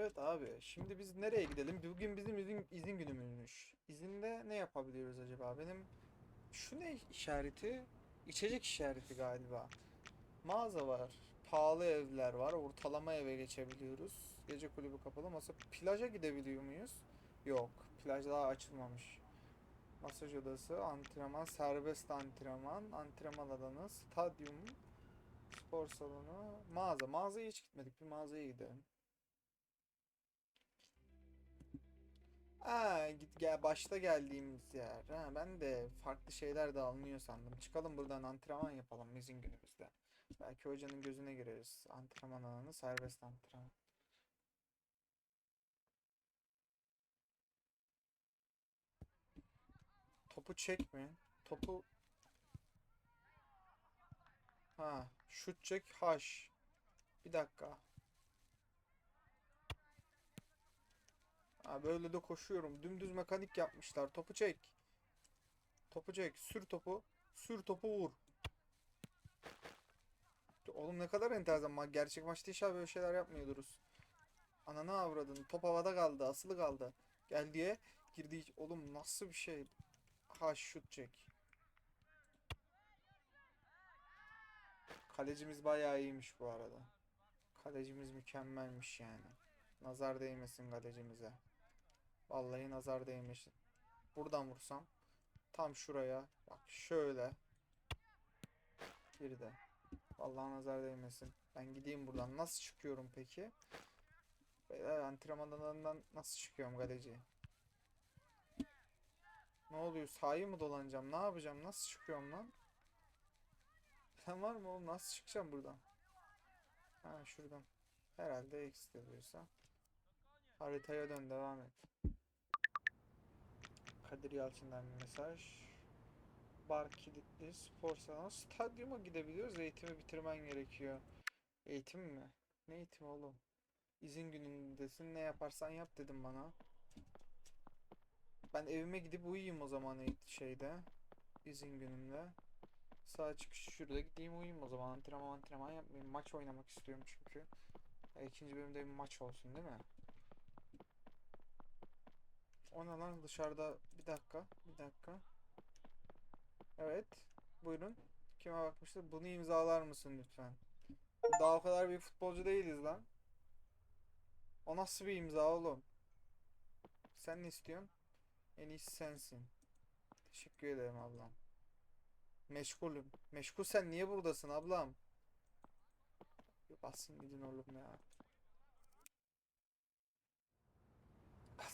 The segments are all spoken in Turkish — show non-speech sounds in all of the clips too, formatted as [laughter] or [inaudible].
Evet abi. Şimdi biz nereye gidelim? Bugün bizim izin, izin günümüzmüş. İzinde ne yapabiliyoruz acaba? Benim şu ne işareti? İçecek işareti galiba. Mağaza var. Pahalı evler var. Ortalama eve geçebiliyoruz. Gece kulübü kapalı. Masa plaja gidebiliyor muyuz? Yok. Plaj daha açılmamış. Masaj odası, antrenman, serbest antrenman, antrenman alanı, stadyum, spor salonu, mağaza. Mağazaya hiç gitmedik. Bir mağazaya gidelim. Ha, git gel başta geldiğimiz yer. Ha, ben de farklı şeyler de alınıyor sandım. Çıkalım buradan antrenman yapalım izin günümüzde. Belki hocanın gözüne gireriz. Antrenman alanı serbest antrenman. Topu çek mi? Topu Ha, şut çek haş. Bir dakika. Ha, böyle de koşuyorum. Dümdüz mekanik yapmışlar. Topu çek. Topu çek. Sür topu. Sür topu vur. Oğlum ne kadar enteresan. Gerçek maçta inşallah böyle şeyler yapmıyoruz. Ananı avradın. Top havada kaldı. Asılı kaldı. Gel diye girdi. Oğlum nasıl bir şey? Ha şut çek. Kalecimiz bayağı iyiymiş bu arada. Kalecimiz mükemmelmiş yani. Nazar değmesin kalecimize. Vallahi nazar değmesin. Buradan vursam tam şuraya bak şöyle bir de. Vallahi nazar değmesin. Ben gideyim buradan. Nasıl çıkıyorum peki? Beyler antrenmanlarından nasıl çıkıyorum kaleci? Ne oluyor? Sahayı mı dolanacağım? Ne yapacağım? Nasıl çıkıyorum lan? Sen var mı oğlum? Nasıl çıkacağım buradan? Ha şuradan. Herhalde X diyorsa. Haritaya dön devam et. Kadir Yalçın'dan bir mesaj. Bar kilitli, spor salonu, stadyuma gidebiliyoruz. Eğitimi bitirmen gerekiyor. Eğitim mi? Ne eğitimi oğlum? İzin günündesin ne yaparsan yap dedim bana. Ben evime gidip uyuyayım o zaman şeyde. İzin günümde. Sağ çıkış şurada gideyim uyuyayım o zaman. Antrenman antrenman yapmayayım. Maç oynamak istiyorum çünkü. Ya ikinci bölümde bir maç olsun değil mi? O ne lan dışarıda bir dakika bir dakika. Evet buyurun. Kime bakmıştır? Bunu imzalar mısın lütfen? Daha o kadar bir futbolcu değiliz lan. O nasıl bir imza oğlum? Sen ne istiyorsun? En iyisi sensin. Teşekkür ederim ablam. Meşgulüm. Meşgul sen niye buradasın ablam? Bir Bassın gidin oğlum ya.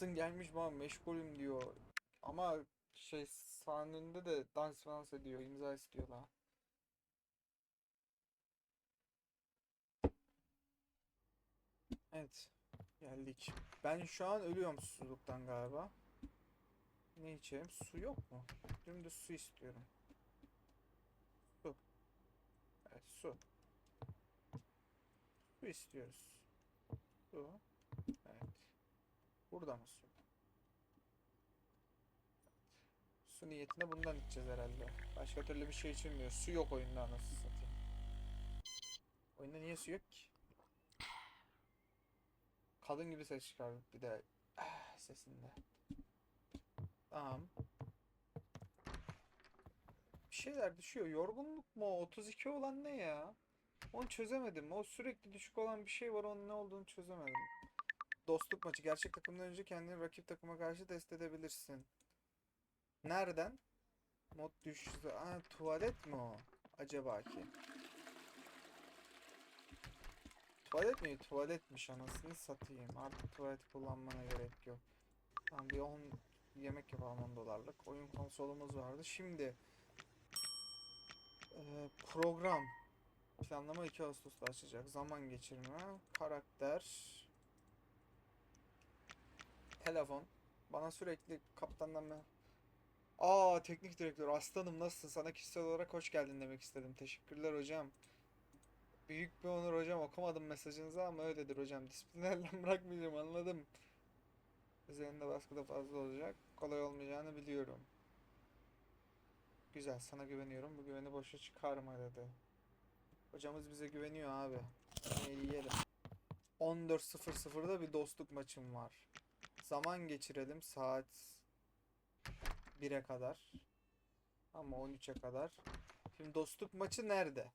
Kadın gelmiş bana meşgulüm diyor. Ama şey sahanın önünde de dans dans ediyor. imza istiyor la. Evet. Geldik. Ben şu an ölüyorum susuzluktan galiba. Ne içeyim? Su yok mu? Dümdüz su istiyorum. Su. Evet su. Su istiyoruz. Su. Burada mı su? Su niyetine bundan içeceğiz herhalde. Başka türlü bir şey içilmiyor. Su yok oyunda anasını satayım. Oyunda niye su yok ki? Kadın gibi ses çıkardık bir de ah, sesinde. Tamam. Bir şeyler düşüyor. Yorgunluk mu? o? 32 olan ne ya? Onu çözemedim. O sürekli düşük olan bir şey var. Onun ne olduğunu çözemedim. Dostluk maçı. Gerçek takımdan önce kendini rakip takıma karşı test edebilirsin. Nereden? Mod düştü. Aa, tuvalet mi o? Acaba ki? Tuvalet mi? Tuvaletmiş anasını satayım. Artık tuvalet kullanmana gerek yok. Tamam bir 10 yemek yapalım 10 dolarlık. Oyun konsolumuz vardı. Şimdi program planlama 2 Ağustos'ta açacak. Zaman geçirme, karakter, telefon. Bana sürekli kaptandan ben Aa teknik direktör aslanım nasılsın? Sana kişisel olarak hoş geldin demek istedim. Teşekkürler hocam. Büyük bir onur hocam. Okumadım mesajınızı ama öyledir hocam. [laughs] Disiplinlerden bırakmayacağım anladım. Üzerinde baskı da fazla olacak. Kolay olmayacağını biliyorum. Güzel sana güveniyorum. Bu güveni boşa çıkarma dedi. Hocamız bize güveniyor abi. Yemeği yiyelim. 14.00'da bir dostluk maçım var. Zaman geçirelim saat 1'e kadar. Ama 13'e kadar. Şimdi dostluk maçı nerede?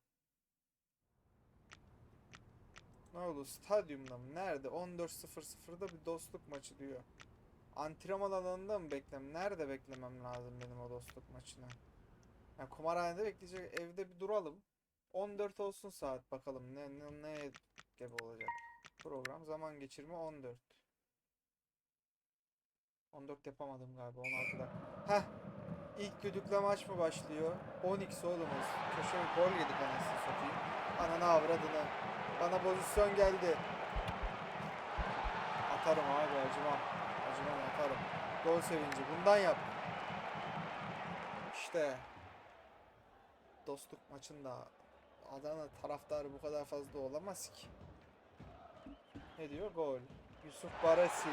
Ne oldu? Stadyumda mı? Nerede? 14.00'da bir dostluk maçı diyor. Antrenman alanında mı beklem? Nerede beklemem lazım benim o dostluk maçını? Yani kumarhanede bekleyecek. Evde bir duralım. 14 olsun saat bakalım ne ne, ne gibi olacak. Program zaman geçirme 14. 14 yapamadım galiba 16 dakika. Heh. İlk düdükle maç mı başlıyor? 10x oğlumuz. Köşe gol yedik anasını satayım. Ananı avradını. Bana pozisyon geldi. Atarım abi acımam. Acımam atarım. Gol sevinci. Bundan yap. İşte. Dostluk maçında Adana taraftarı bu kadar fazla olamaz ki. Ne diyor? Gol. Yusuf Baresi.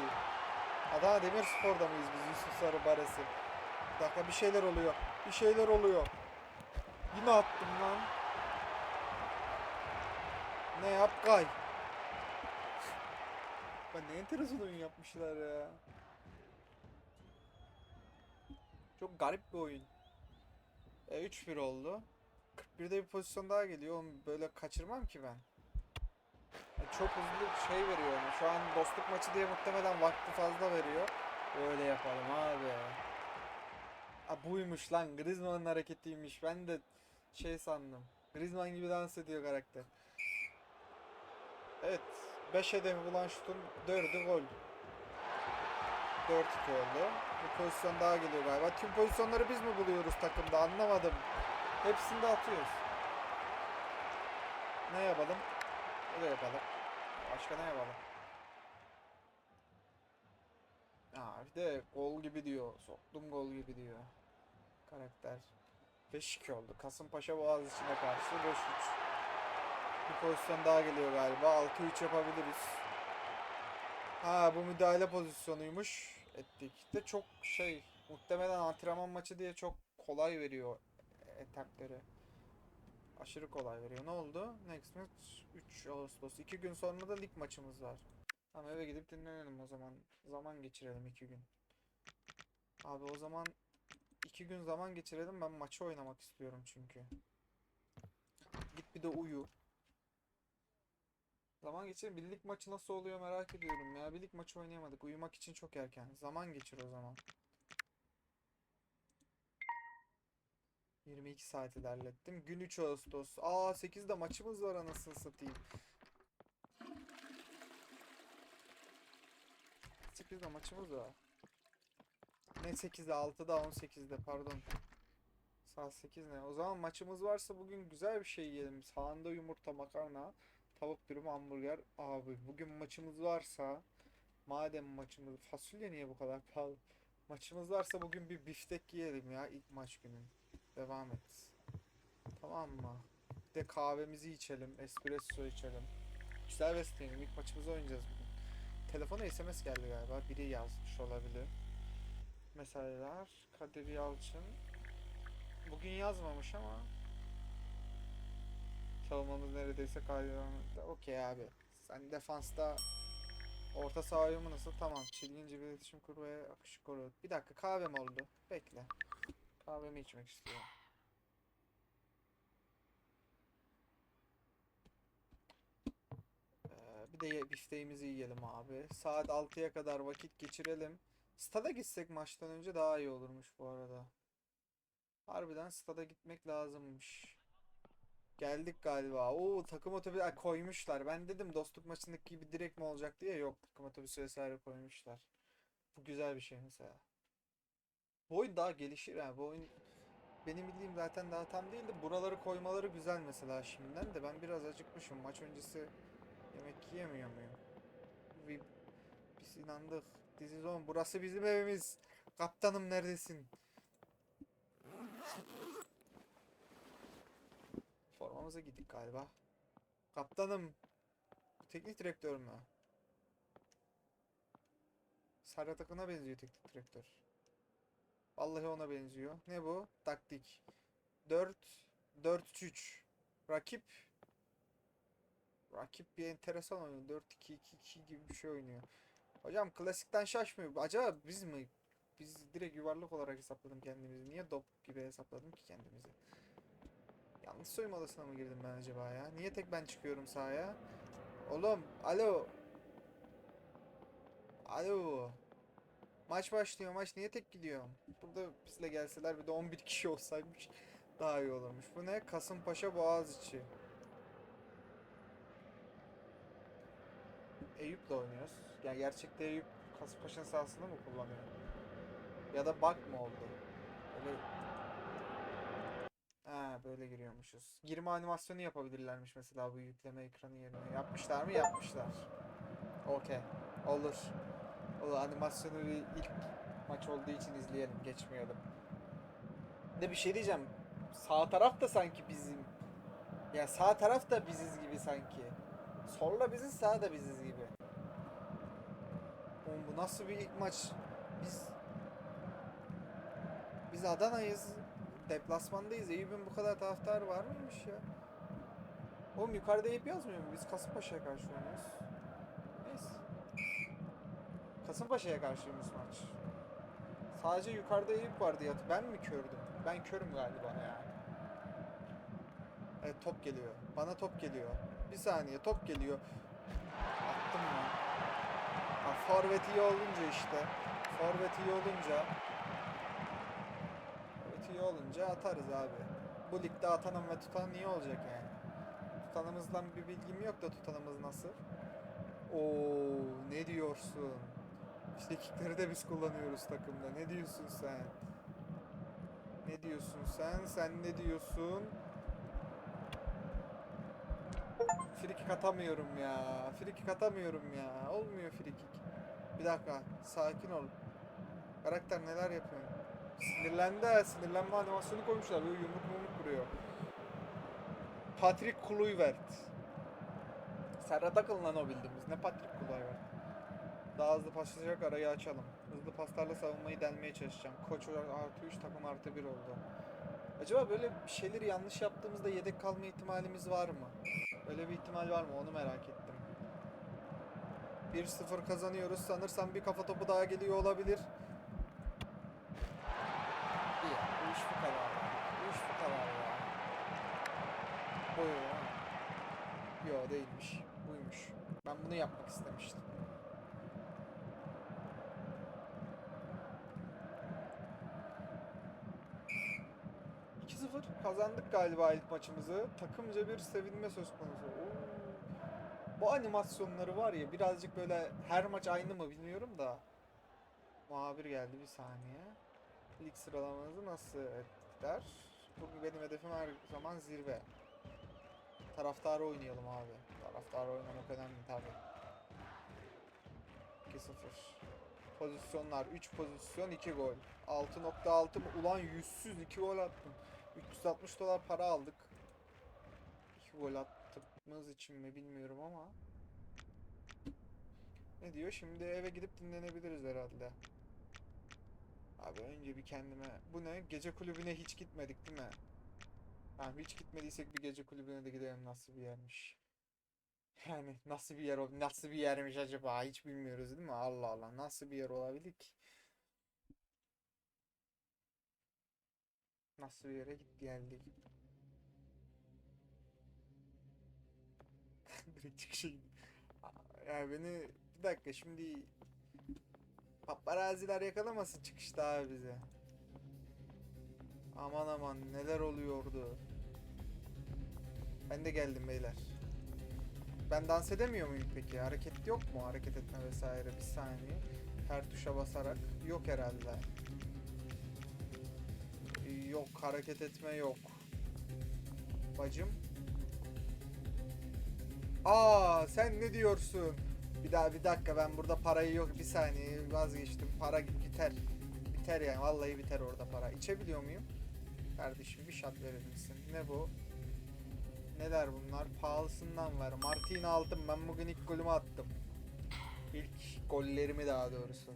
Adana Demirspor'da mıyız biz Yusuf Sarı Baresi? Bir dakika bir şeyler oluyor. Bir şeyler oluyor. Yine attım lan. Ne yap kay. Ben ne enteresan oyun yapmışlar ya. Çok garip bir oyun. E 3-1 oldu. 41'de bir pozisyon daha geliyor. Oğlum böyle kaçırmam ki ben. Çok hızlı şey veriyor ona. Şu an dostluk maçı diye muhtemelen vakti fazla veriyor. Böyle yapalım abi. Ha buymuş lan. Griezmann'ın hareketiymiş. Ben de şey sandım. Griezmann gibi dans ediyor karakter. Evet. 5 hedefi bulan şutun 4'ü gol. 4-2 oldu. Bir pozisyon daha geliyor galiba. Tüm pozisyonları biz mi buluyoruz takımda anlamadım. Hepsini de atıyoruz. Ne yapalım? Öyle yapalım. Başka ne yapalım? Aa, bir de gol gibi diyor. Soktum gol gibi diyor. Karakter. 5-2 oldu. Kasımpaşa Boğaziçi'ne karşı 5-3. Bir pozisyon daha geliyor galiba. 6-3 yapabiliriz. Ha bu müdahale pozisyonuymuş. Ettik. De çok şey muhtemelen antrenman maçı diye çok kolay veriyor etapları. Aşırı kolay veriyor. Ne oldu? Next match 3 Ağustos. 2 gün sonra da lig maçımız var. Tamam eve gidip dinlenelim o zaman. Zaman geçirelim 2 gün. Abi o zaman 2 gün zaman geçirelim. Ben maçı oynamak istiyorum çünkü. Git bir de uyu. Zaman geçir. Bir lig maçı nasıl oluyor merak ediyorum ya. Bir lig maçı oynayamadık. Uyumak için çok erken. Zaman geçir o zaman. 22 saat ilerlettim. Gün 3 Ağustos. Aa 8'de maçımız var anasını satayım. 8'de maçımız var. Ne 8'de 6'da 18'de pardon. Saat 8 ne? O zaman maçımız varsa bugün güzel bir şey yiyelim. Sağında yumurta, makarna, tavuk dürüm, hamburger. Abi bugün maçımız varsa madem maçımız fasulye niye bu kadar pahalı? Maçımız varsa bugün bir biftek yiyelim ya ilk maç günün. Devam et. Tamam mı? Bir de kahvemizi içelim, espresso içelim. Güzel besleyelim. İlk maçımızı oynayacağız bugün. Telefona SMS geldi galiba. Biri yazmış olabilir. Mesajlar. Kadir Yalçın. Bugün yazmamış ama. Savunmamız neredeyse kaydedilmekte. Okey abi. Sen defansta orta saha uyumu nasıl? Tamam. Çilginci bir iletişim kur ve akışı koru. Bir dakika kahvem oldu. Bekle. Kahvemi içmek istiyorum. Bir de bifteğimizi yiyelim abi. Saat 6'ya kadar vakit geçirelim. Stada gitsek maçtan önce daha iyi olurmuş bu arada. Harbiden stada gitmek lazımmış. Geldik galiba. Oo takım otobüsü Ay, koymuşlar. Ben dedim dostluk maçındaki gibi direkt mi olacak diye. Yok takım otobüsü vesaire koymuşlar. Bu güzel bir şey mesela. Bu oyun daha gelişir ha. Bu oyun benim bildiğim zaten daha tam değil de buraları koymaları güzel mesela şimdiden de ben biraz acıkmışım. Maç öncesi yemek yiyemiyor muyum? Bir, biz inandık. This is on. Burası bizim evimiz. Kaptanım neredesin? Formamıza gittik galiba. Kaptanım. Teknik direktör mü? Serhat Akın'a benziyor teknik direktör. Vallahi ona benziyor. Ne bu? Taktik. 4 4 3 Rakip Rakip bir enteresan oynuyor. 4-2-2-2 gibi bir şey oynuyor. Hocam klasikten şaşmıyor. Acaba biz mi? Biz direkt yuvarlak olarak hesapladım kendimizi. Niye dop gibi hesapladım ki kendimizi? Yanlış soyunma odasına mı girdim ben acaba ya? Niye tek ben çıkıyorum sahaya? Oğlum, alo. Alo. Maç başlıyor. Maç niye tek gidiyorum? Burada bizle gelseler bir de 11 kişi olsaymış daha iyi olurmuş. Bu ne? Kasımpaşa Boğaziçi. Eyüp'le oynuyoruz. Yani gerçekte Eyüp Kasımpaşa'nın sahasını mı kullanıyor? Ya da bug mı oldu? Öyle... Ha böyle giriyormuşuz. Girme animasyonu yapabilirlermiş mesela bu yükleme ekranı yerine. Yapmışlar mı? Yapmışlar. Okey. Olur. Olur animasyonu bir ilk maç olduğu için izleyelim. Geçmeyelim. De bir şey diyeceğim. Sağ taraf da sanki bizim. Ya sağ taraf da biziz gibi sanki. Solla biziz, sağ da biziz gibi. Nasıl bir ilk maç? Biz biz Adana'yız. Deplasmandayız. Eyüp'ün bu kadar taraftarı var mıymış ya? Oğlum yukarıda Eyüp yazmıyor mu? Biz Kasımpaşa'ya karşı oynuyoruz. Neyse. Kasımpaşa'ya karşıymış maç. Sadece yukarıda Eyüp vardı ya. Ben mi kördüm? Ben körüm galiba ya. Evet top geliyor. Bana top geliyor. Bir saniye top geliyor. Forvet iyi olunca işte. Forvet iyi olunca. Forvet iyi olunca atarız abi. Bu ligde atanım ve tutan iyi olacak yani. Tutanımızdan bir bilgim yok da tutanımız nasıl? Oo ne diyorsun? İşte kickleri de biz kullanıyoruz takımda. Ne diyorsun sen? Ne diyorsun sen? Sen ne diyorsun? Frikik atamıyorum ya. Frikik atamıyorum ya. Olmuyor frikik. Bir dakika. Sakin ol. Karakter neler yapıyor? Sinirlendi. Sinirlenme animasyonu koymuşlar. Böyle yumruk yumruk vuruyor. Patrick Kluivert. Serhat Akın lan o bildiğimiz. Ne Patrick Kluivert? Daha hızlı paslayacak arayı açalım. Hızlı paslarla savunmayı delmeye çalışacağım. Koç artı 3 takım artı 1 oldu. Acaba böyle şeyleri yanlış yaptığımızda yedek kalma ihtimalimiz var mı? Öyle bir ihtimal var mı? Onu merak ettim. 1-0 kazanıyoruz. Sanırsam bir kafa topu daha geliyor olabilir. İyi. Bu iş bu kadar. Bu iş bu kadar ya. Ya. Yo değilmiş. Buymuş. Ben bunu yapmak istemiştim. İki 0 kazandık galiba ilk maçımızı. Takımca bir sevinme söz konusu. Bu animasyonları var ya birazcık böyle her maç aynı mı bilmiyorum da. Muhabir geldi bir saniye. Lig sıralamanızı nasıl ettiler? Bugün benim hedefim her zaman zirve. Taraftarı oynayalım abi. Taraftarı oynamak önemli tabi. 2-0. Pozisyonlar 3 pozisyon 2 gol. 6.6 mı? Ulan yüzsüz 2 gol attım. 360 dolar para aldık. 2 gol attığımız için mi bilmiyorum ama. Ne diyor? Şimdi eve gidip dinlenebiliriz herhalde. Abi önce bir kendime... Bu ne? Gece kulübüne hiç gitmedik değil mi? Tamam hiç gitmediysek bir gece kulübüne de gidelim nasıl bir yermiş. Yani nasıl bir yer nasıl bir yermiş acaba hiç bilmiyoruz değil mi? Allah Allah nasıl bir yer olabilir ki? Nasıl bir yere git geldik? [laughs] Direkt çıkışa gidiyor. Ya beni bir dakika şimdi paparazziler yakalamasın çıkışta abi bize. Aman aman neler oluyordu. Ben de geldim beyler. Ben dans edemiyor muyum peki? Hareket yok mu? Hareket etme vesaire. Bir saniye. Her tuşa basarak. Yok herhalde. Yok. Hareket etme yok. Bacım. Aa sen ne diyorsun? Bir daha bir dakika ben burada parayı yok. Bir saniye vazgeçtim. Para biter. Biter yani. Vallahi biter orada para. İçebiliyor muyum? Kardeşim bir şat verir misin? Ne bu? Neler bunlar? Pahalısından var. Martin aldım. Ben bugün ilk golümü attım. İlk gollerimi daha doğrusu.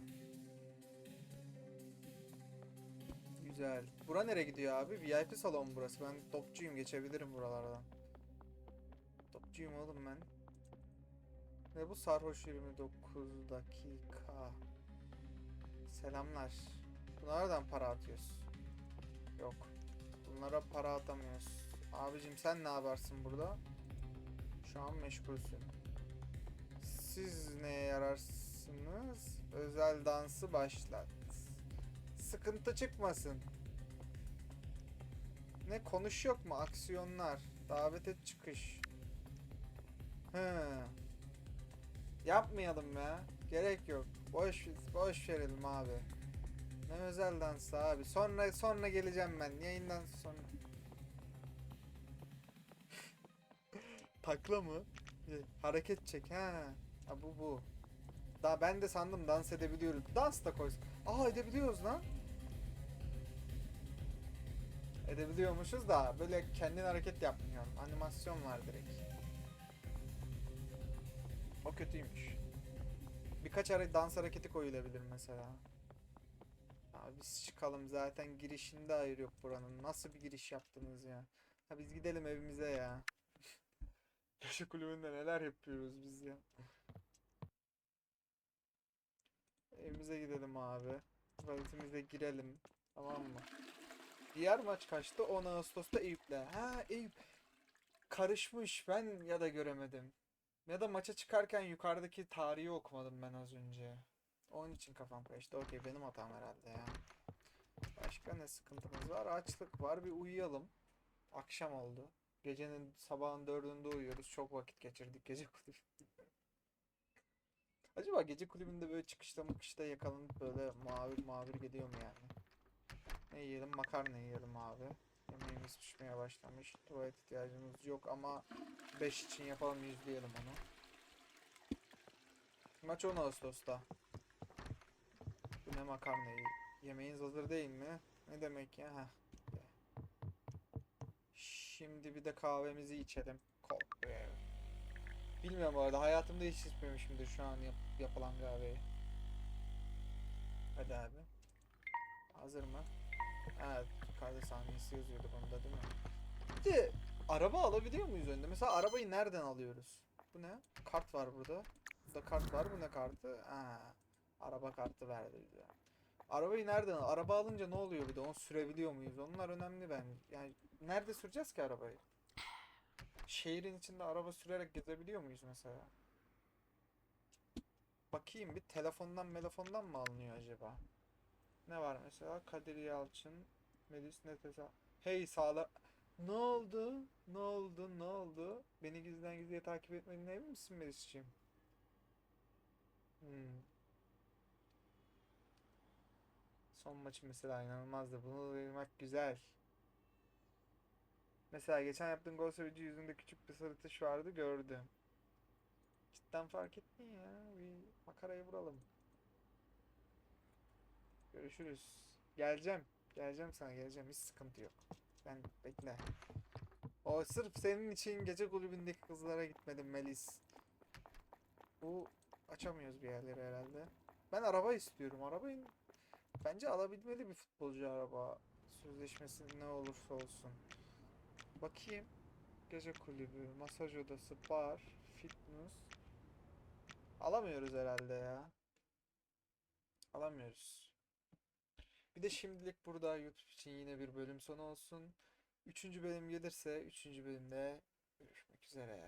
Güzel. Bura nereye gidiyor abi? VIP salon burası. Ben topçuyum. Geçebilirim buralardan. Topçuyum oğlum ben. Ve bu sarhoş 29 dakika. Selamlar. Bunlardan para atıyoruz. Yok. Bunlara para atamıyoruz. Abicim sen ne yaparsın burada? Şu an meşgulsün. Siz neye yararsınız? Özel dansı başlat. Sıkıntı çıkmasın. Ne konuş yok mu? Aksiyonlar. Davet et çıkış. Hı. Yapmayalım ya. Gerek yok. Boş boş verelim abi. Ne özel dansı abi. Sonra sonra geleceğim ben. Yayından sonra. [laughs] Takla mı? Hareket çek ha. Ha bu bu. Daha ben de sandım dans edebiliyoruz. Dans da koy. Aa edebiliyoruz lan. Edebiliyormuşuz da böyle kendin hareket yapmıyorsun. Animasyon var direkt. O kötüymüş. Birkaç ara dans hareketi koyulabilir mesela. Abi biz çıkalım zaten girişinde hayır yok buranın. Nasıl bir giriş yaptınız ya? Ha biz gidelim evimize ya. [laughs] Köşe kulübünde neler yapıyoruz biz ya. Evimize gidelim abi. Tuvaletimize girelim. Tamam mı? Diğer maç kaçtı? 10 Ağustos'ta Eyüp'le. Ha Eyüp. Karışmış. Ben ya da göremedim. Ya da maça çıkarken yukarıdaki tarihi okumadım ben az önce. Onun için kafam karıştı. Okey benim hatam herhalde ya. Başka ne sıkıntımız var? Açlık var. Bir uyuyalım. Akşam oldu. Gecenin sabahın dördünde uyuyoruz. Çok vakit geçirdik gece [laughs] kulübünde. Acaba gece kulübünde böyle çıkışta mıkışta yakalanıp böyle mavir mavir geliyor mu yani? Ne yiyelim? Makarna yiyelim abi. Yemeğimiz pişmeye başlamış. Tuvalet ihtiyacımız yok ama 5 için yapalım yüzleyelim onu. Maç 10 Ağustos'ta. Bu ne makarnayı? Yemeğiniz hazır değil mi? Ne demek ya? Heh. Şimdi bir de kahvemizi içelim. Cold brew. Bilmiyorum bu arada. Hayatımda hiç içmemişimdir şu an yap- yapılan kahveyi. Hadi abi. Hazır mı? Evet. Yukarıda saniyesi yazıyordu bunda değil mi? Bir de araba alabiliyor muyuz önde? Mesela arabayı nereden alıyoruz? Bu ne? Kart var burada. Burada kart var. Bu ne kartı? Aa, araba kartı verdi bize. Arabayı nereden al? Araba alınca ne oluyor bir de? Onu sürebiliyor muyuz? Onlar önemli ben. Yani nerede süreceğiz ki arabayı? Şehrin içinde araba sürerek gezebiliyor muyuz mesela? Bakayım bir telefondan telefondan mı alınıyor acaba? Ne var mesela? Kadir Yalçın, Melis Netesa. Hey sağla... Ne oldu? Ne oldu? Ne oldu? Beni gizliden gizliye takip etmediğine emin misin Melis'ciğim? Hmm. Son maçı mesela inanılmazdı. Bunu duymak güzel. Mesela geçen yaptığın gol sevinci yüzünde küçük bir sırıtış vardı gördüm. Cidden fark ettin ya. Bir makarayı vuralım. Görüşürüz. Geleceğim. Geleceğim sana geleceğim. Hiç sıkıntı yok. Ben bekle. O sırf senin için gece kulübündeki kızlara gitmedim Melis. Bu açamıyoruz bir yerleri herhalde. Ben araba istiyorum. Arabayı bence alabilmeli bir futbolcu araba. Sözleşmesi ne olursa olsun. Bakayım. Gece kulübü, masaj odası, bar, fitness. Alamıyoruz herhalde ya. Alamıyoruz. Bir de şimdilik burada YouTube için yine bir bölüm sonu olsun. Üçüncü bölüm gelirse üçüncü bölümde görüşmek üzere.